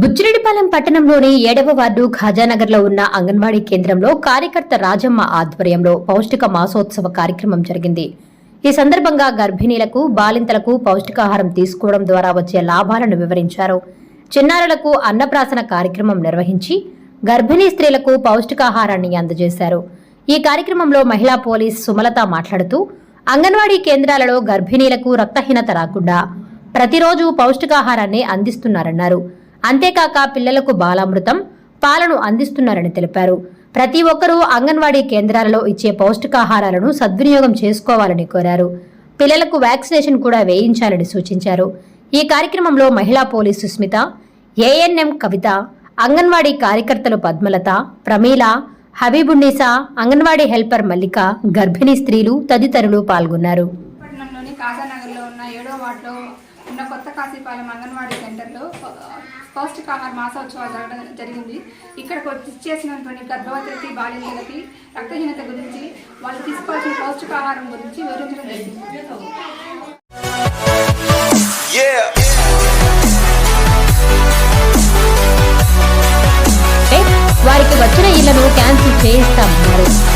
బుచ్చిరెడ్డిపాలెం పట్టణంలోని ఏడవ వార్డు ఖాజానగర్లో ఉన్న అంగన్వాడీ కేంద్రంలో కార్యకర్త రాజమ్మ ఆధ్వర్యంలో పౌష్టిక మాసోత్సవ కార్యక్రమం జరిగింది. ఈ సందర్భంగా గర్భిణీలకు బాలింతలకు పౌష్టికాహారం తీసుకోవడం ద్వారా వచ్చే లాభాలను వివరించారు. చిన్నారులకు అన్నప్రాసన కార్యక్రమం నిర్వహించి గర్భిణీ స్త్రీలకు పౌష్టికాహారాన్ని అందజేశారు. ఈ కార్యక్రమంలో మహిళా పోలీస్ సుమలత మాట్లాడుతూ అంగన్వాడీ కేంద్రాలలో గర్భిణీలకు రక్తహీనత రాకుండా ప్రతిరోజు పౌష్టికాహారాన్ని అందిస్తున్నారన్నారు. అంతేకాక పిల్లలకు బాలామృతం పాలను అందిస్తున్నారని తెలిపారు. ప్రతి ఒక్కరూ అంగన్వాడీ కేంద్రాలలో ఇచ్చే పౌష్టికాహారాలను సద్వినియోగం చేసుకోవాలని కోరారు. పిల్లలకు వ్యాక్సినేషన్ కూడా వేయించాలని సూచించారు. ఈ కార్యక్రమంలో మహిళా పోలీసు సుస్మిత ఏఎన్ఎం కవిత అంగన్వాడీ కార్యకర్తలు పద్మలత ప్రమీల హబీబున్నీసా అంగన్వాడీ హెల్పర్ మల్లిక గర్భిణీ స్త్రీలు తదితరులు పాల్గొన్నారు. ఉన్న కొత్త కాశీపాలెం అంగన్వాడీ సెంటర్లో పౌష్టికాహార మాసోత్సవాలు జరగడం జరిగింది. ఇక్కడికి వచ్చి చేసినటువంటి గర్భవతి బాలింతలకి రక్తహీనత గురించి వాళ్ళు తీసుకోవాల్సిన పౌష్టికాహారం గురించి వివరించడం జరిగింది. వారికి వచ్చిన ఇళ్ళను క్యాన్సిల్ చేయిస్తామన్నారు